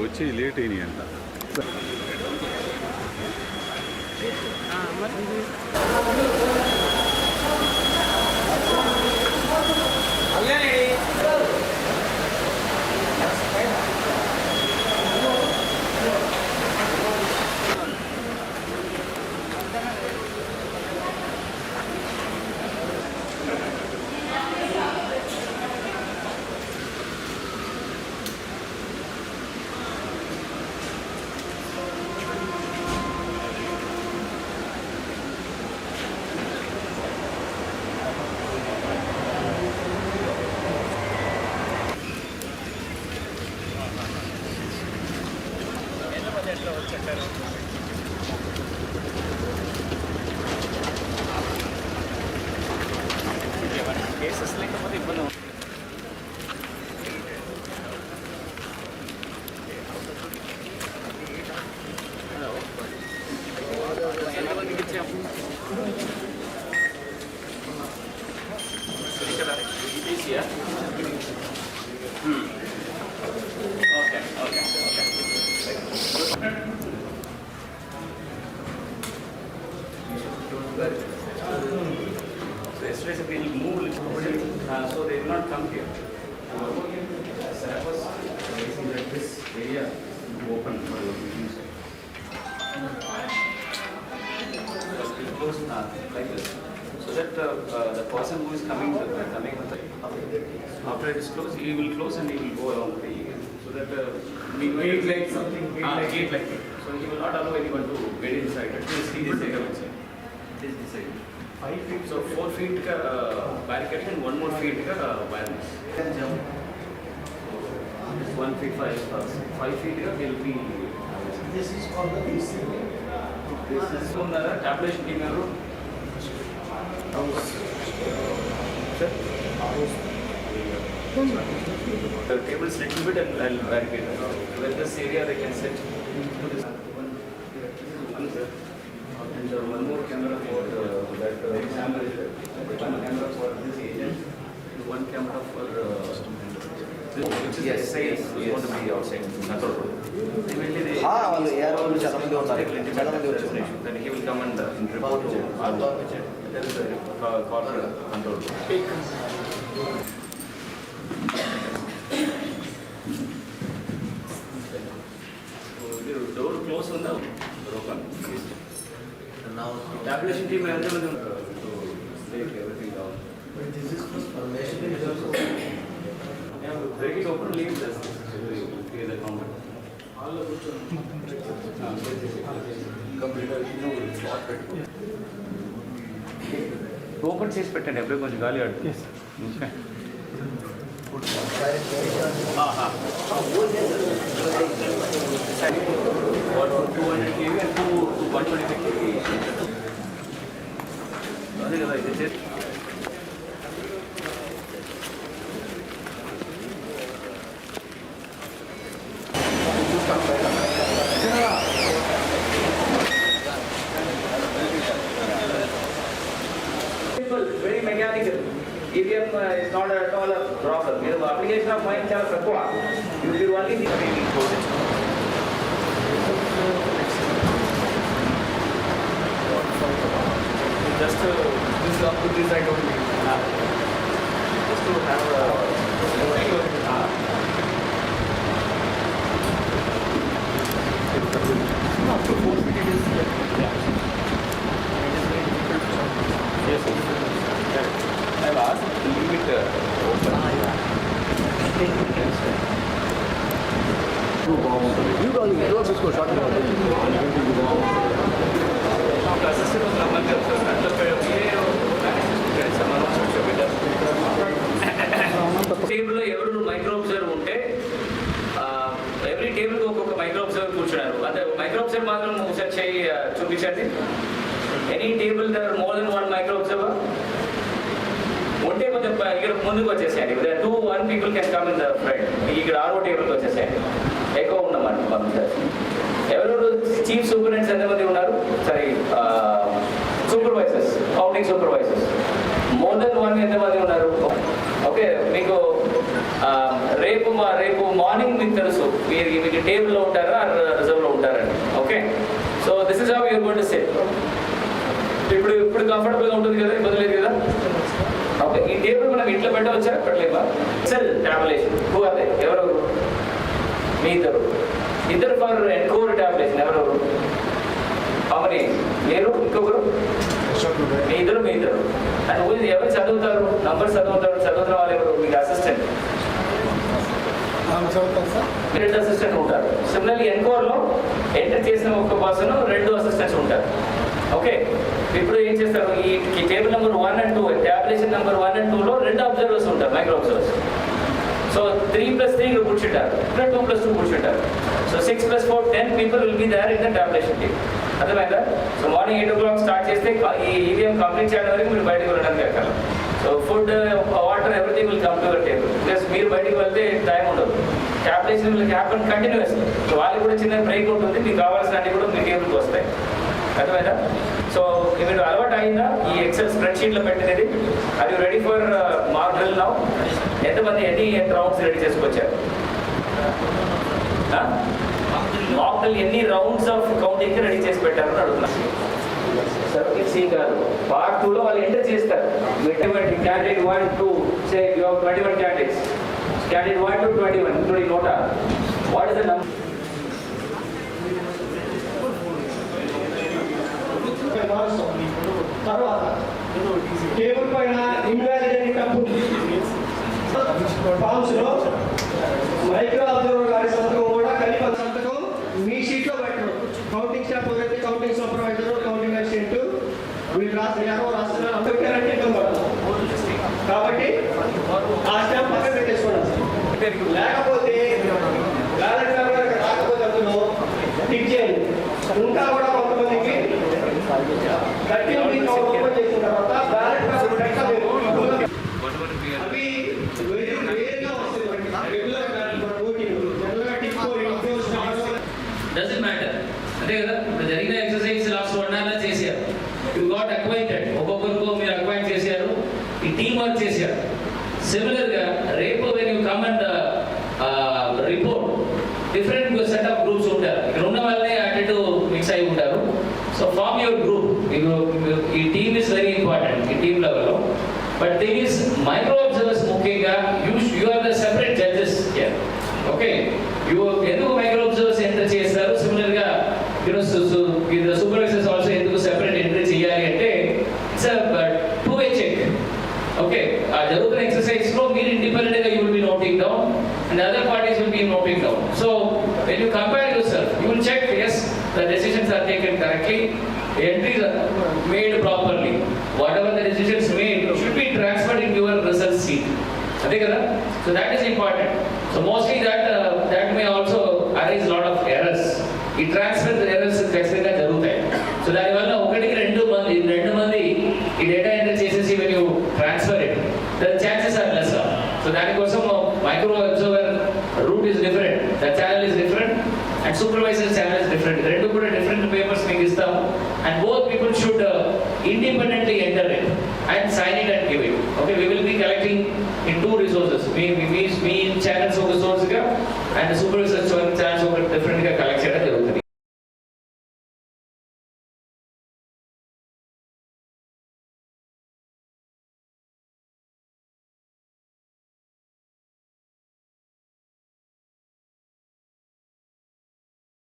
వచ్చి లేట్ అయినాయి అంట. మరి? Gracias, So yesterday we will move uh, so they will not come here. Syllabus, basically that this area is open for your meetings. Just be close uh, like this. So that uh, uh, the person who is coming, to, coming with the, after it is closed, he will close and he will go along with the, so that uh, we Gate like something, gate Ah, like- like. So he will not allow anyone to get inside, at least he is there inside. This decide five feet so four feet का barricade and one more feet का wire jump one feet five five feet का will be this is called the this is from the tablet dinner house sir The tables little bit and I'll barricade. When this area they can sit. To this. camera for uh, that uh, examiner. One camera for this agent. One camera for. Uh, which is Yes, sales yes, is going to be outside. Control room. Immediately they. ఆ, వాళ్ళు ఏ రోజు చాలా మంది ఉన్నారు. చాలా మంది వచ్చి ఉన్నారు. Then he will come and uh, report to our. There is a uh, corner control room. మీరు డోర్ క్లోజ్ ఉందా ఓపెన్ టాబ్లేషన్ టీమ్ ఎంతమంది ఉంటారు everything down But this is for formation is also. Break it open leave this clear the comment open చేసి పెట్టండి ఎప్పుడే కొంచెం గాలి ఆడుతుంది हाँ हाँ। और two hundred K V and two one twenty five K V problem. You. Just uh, to, this to. Just to have a, should be done. టేబుల్లో ఎవరు మైక్రో అబ్జర్వర్ ఉంటే ఎవ్రీ టేబుల్ ఒక్కొక్క మైక్రో అబ్జర్వర్ కూర్చున్నారు. అదే micro observer మాత్రం ఒకసారి చేయి చూపించండి. Any table there more than one micro observer ఉంటే కొంచెం ఇక్కడ ముందుకు వచ్చేసేయండి. Two one people can come in the front ఇక్కడ ఆరో టేబుల్కి వచ్చేసేయండి. ఎక్కువ ఉన్నామండి పంపించారు ఎవరెవరు చీఫ్ సూపరింటెండెంట్స్ ఎంతమంది ఉన్నారు? సరే supervisors counting supervisors more than one ఎంతమంది ఉన్నారు? ఓకే మీకు uh, రేపు మా రేపు మార్నింగ్ మీకు తెలుసు. మీరు మీకు టేబుల్లో ఉంటారా? రిజర్వ్లో ఉంటారండి okay so this is have your got to ఇప్పుడు ఇప్పుడు కంఫర్టబుల్గా ఉంటుంది కదా? ఇబ్బంది లేదు కదా? ఓకే ఈ టేబుల్ మనం ఇంట్లో పెట్టవచ్చా పెట్టలేమా? సెల్ టాబ్లేషన్ హూ అదే ఎవరెవరు మీ ఇద్దరు. ఇద్దరు ఫర్ ఎన్కోర్ టాబ్లేషన్ ఎవరెవరు అవని మీరు ఇంకొకరు? మీ ఇద్దరు మీ ఇద్దరు. అండ్ ఊ- ఎవరు చదువుతారు? నంబర్ చదువుతారు? చదువుతున్న వాళ్ళు ఎవరు? మీకు అసిస్టెంట్ రెండు అసిస్టెంట్ ఉంటారు. సిమిలర్లీ ఎన్కోర్లో ఎంటర్ చేసిన ఒక పర్సన్ రెండు అసిస్టెంట్స్ ఉంటారు. ఓకే. ఇప్పుడు ఏం చేస్తారు? ఈ table number one and two tabulation number one and టూలో రెండు అబ్జర్వర్స్ ఉంటారు micro observers. So three plus three కూర్చుంటారు ఇక్కడ టూ ప్లస్ టూ కూర్చుంటారు. So six plus four ten people will be there in the tabulation team. అర్థమైందా? So morning eight o'clock start చేస్తే ఈ EVM complete చేయడం వరకు మీరు బయటకు వెళ్ళడానికి ఎక్కాలి so food water everything will come to your table. Plus మీరు బయటకు వెళ్తే టైం ఉండదు. Tabulation will happen continuous so వాళ్ళకి కూడా చిన్న బ్రేక్ ఉంటుంది మీకు కావాల్సిన అన్ని కూడా మీ టేబుల్కి వస్తాయి. అర్థమైనా సో మీరు అలవాటు అయిందా? ఈ ఎక్సెల్ స్ప్రెడ్ షీట్లో పెట్టినది అది ready for mock drill now ఎంతమంది ఎన్ని రౌండ్స్ రెడీ చేసుకొచ్చారు? మాక్ డ్రిల్ ఎన్ని రౌండ్స్ ఆఫ్ కౌంటింగ్ రెడీ చేసి పెట్టారు అని అడుగుతున్నా. సర్కిల్ సి గారు పార్ట్ టూలో వాళ్ళు ఎంటర్ చేస్తారు. Twenty candidate one two say you twenty one candidates candidate one to twenty one including NOTA what is the number తర్వాత టేబుల్ పైన ఇన్వాలిడ్ డబ్బు ఫామ్స్లో మైక్రో అబ్జర్వర్ గారి సంతకం కూడా కలిపి ఆ సంతకం మీ షీట్లో పెట్టరు కౌంటింగ్ స్టాఫ్ ఎవరైతే కౌంటింగ్ సూపర్వైజర్ కౌంటింగ్ అసిస్టెంట్ వీళ్ళు రాసిన ఎవరో రాస్తున్నారు అందరికీ అంటే కదా కాబట్టి ఆ స్టాంప్ పక్కన పెట్టేసుకోండి లేకపోతే బ్యాలెట్ రాకపోతే అందులో టిక్ చేయండి. ఇంకా కూడా థర్టీన్ మ్యాటర్ అంతే కదా? ఇప్పుడు జరిగిన ఎక్సర్సైజ్ లాస్ట్ వన్ అవర్ చేశారు. యూ గాట్ అక్వైంటెడ్ ఒక్కొక్కరికి మీరు అక్వైంట్ చేశారు. ఈ టీం వర్క్ చేశారు. Similar కదా so that is important so mostly that that may also arise lot of errors ఈ ట్రాన్స్ఫర్ ఎర్రర్స్ ఖచ్చితంగా జరుగుతాయి సో దానివల్ల ఒకటికి రెండు మంది రెండు మంది ఈ డేటా ఎంటర్ చేసేసి when you transfer it the chances are less so దానికోసం micro observer route is different the channel is different and supervisor channel is different రెండు కూడా డిఫరెంట్ పేపర్స్ మీకు ఇస్తాము and both people should independently enter it and sign it and give it okay we will be collecting in two resources me me me channels ఒక source గా and supervisor channels ఒక different గా collect